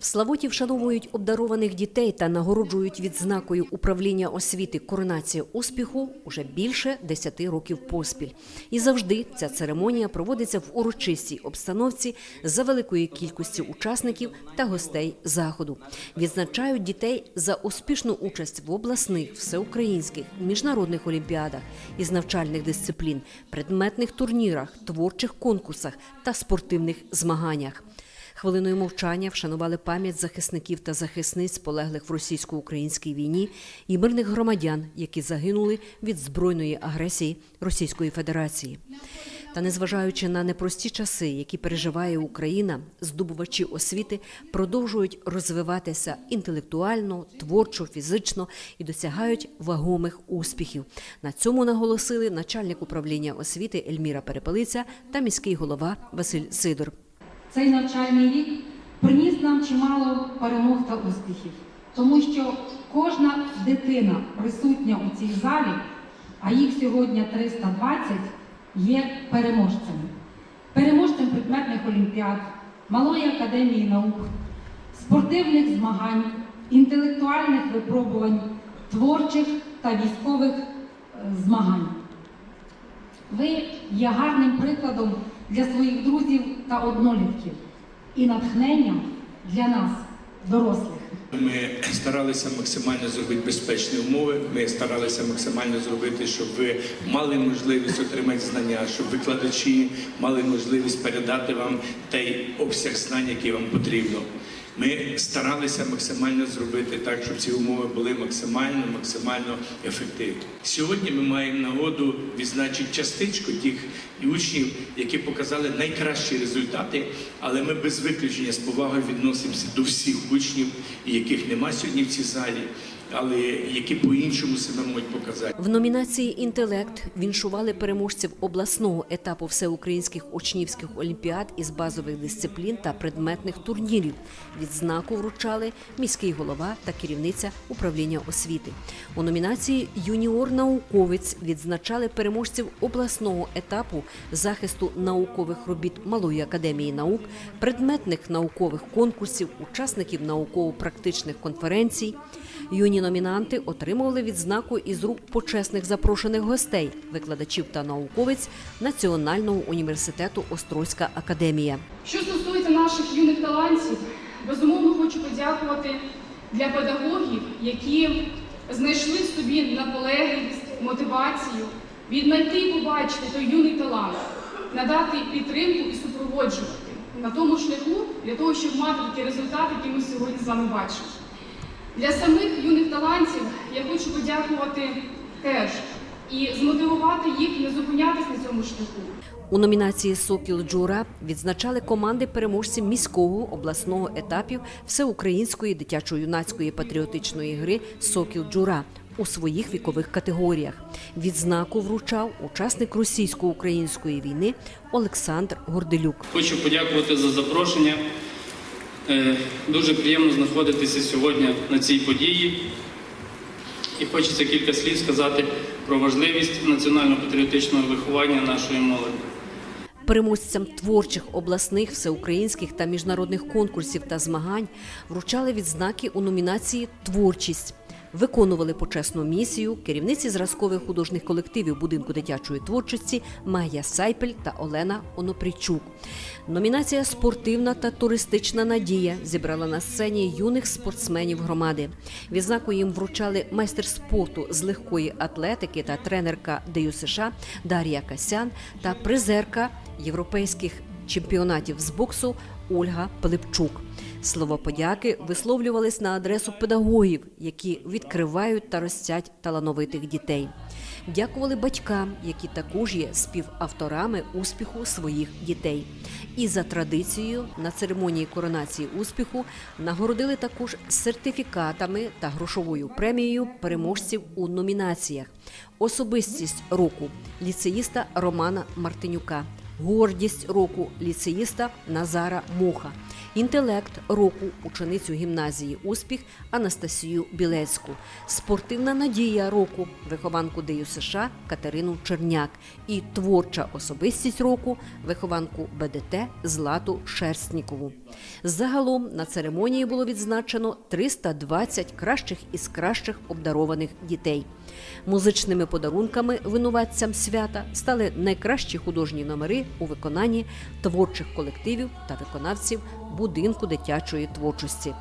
В Славуті вшановують обдарованих дітей та нагороджують відзнакою управління освіти коронація успіху уже більше 10 років поспіль. І завжди ця церемонія проводиться в урочистій обстановці за великої кількості учасників та гостей заходу. Відзначають дітей за успішну участь в обласних, всеукраїнських, міжнародних олімпіадах із навчальних дисциплін, предметних турнірах, творчих конкурсах та спортивних змаганнях. Хвилиною мовчання вшанували пам'ять захисників та захисниць, полеглих в російсько-українській війні, і мирних громадян, які загинули від збройної агресії Російської Федерації. Та незважаючи на непрості часи, які переживає Україна, здобувачі освіти продовжують розвиватися інтелектуально, творчо, фізично і досягають вагомих успіхів. На цьому наголосили начальник управління освіти Ельміра Перепелиця та міський голова Василь Сидор. Цей навчальний рік приніс нам чимало перемог та успіхів, тому що кожна дитина, присутня у цій залі, а їх сьогодні 320, є переможцями. Переможцем предметних олімпіад, малої академії наук, спортивних змагань, інтелектуальних випробувань, творчих та військових е, змагань. Ви є гарним прикладом для своїх друзів та однолітків і натхненням для нас, дорослих. Ми старалися максимально зробити безпечні умови. Ми старалися максимально зробити, щоб ви мали можливість отримати знання, щоб викладачі мали можливість передати вам той обсяг знань, який вам потрібно. Ми старалися максимально зробити так, щоб ці умови були максимально, максимально ефективні. Сьогодні ми маємо нагоду відзначити частичку тих учнів, які показали найкращі результати, але ми без виключення з повагою відносимося до всіх учнів, яких нема сьогодні в цій залі, але які по-іншому себе можуть показати. В номінації Інтелект віншували переможців обласного етапу всеукраїнських учнівських олімпіад із базових дисциплін та предметних турнірів. Відзнаку вручали міський голова та керівниця управління освіти. У номінації Юніор науковець відзначали переможців обласного етапу захисту наукових робіт Малої академії наук, предметних наукових конкурсів, учасників науково-практичних конференцій. Номінанти отримували відзнаку із рук почесних запрошених гостей, викладачів та науковець Національного університету Острозька академія. Що стосується наших юних талантів, безумовно хочу подякувати для педагогів, які знайшли в собі наполегливість, мотивацію, віднайти і побачити той юний талант, надати підтримку і супроводжувати на тому шляху для того, щоб мати такий результат, який ми сьогодні з вами бачимо. Для самих юних талантів я хочу подякувати теж і змотивувати їх не зупинятись на цьому шляху. У номінації Сокіл Джура відзначали команди переможців міського обласного етапів всеукраїнської дитячо-юнацької патріотичної гри Сокіл Джура у своїх вікових категоріях. Відзнаку вручав учасник російсько-української війни Олександр Горделюк. Хочу подякувати за запрошення. Е, Дуже приємно знаходитися сьогодні на цій події. І хочеться кілька слів сказати про важливість національно-патріотичного виховання нашої молоді. Переможцям творчих обласних, всеукраїнських та міжнародних конкурсів та змагань вручали відзнаки у номінації Творчість. Виконували почесну місію керівниці зразкових художніх колективів будинку дитячої творчості Майя Сайпель та Олена Онопрічук. Номінація Спортивна та туристична надія зібрала на сцені юних спортсменів громади. Відзнаку їм вручали майстер спорту з легкої атлетики та тренерка ДЮСШ Дар'я Касян та призерка європейських чемпіонатів з боксу Ольга Пилипчук. Слова подяки висловлювались на адресу педагогів, які відкривають та ростять талановитих дітей. Дякували батькам, які також є співавторами успіху своїх дітей. І за традицією на церемонії коронації успіху нагородили також сертифікатами та грошовою премією переможців у номінаціях: особистість року ліцеїста Романа Мартинюка гордість року ліцеїста Назара Муха, Інтелект року ученицю гімназії Успіх Анастасію Білецьку, спортивна надія року вихованку ДЮ США Катерину Черняк. І творча особистість року вихованку БДТ Злату Шерстнікову. Загалом на церемонії було відзначено 320 кращих із кращих обдарованих дітей. Музичними подарунками винуватцям свята стали найкращі художні номери у виконанні творчих колективів та виконавців будинку дитячої творчості.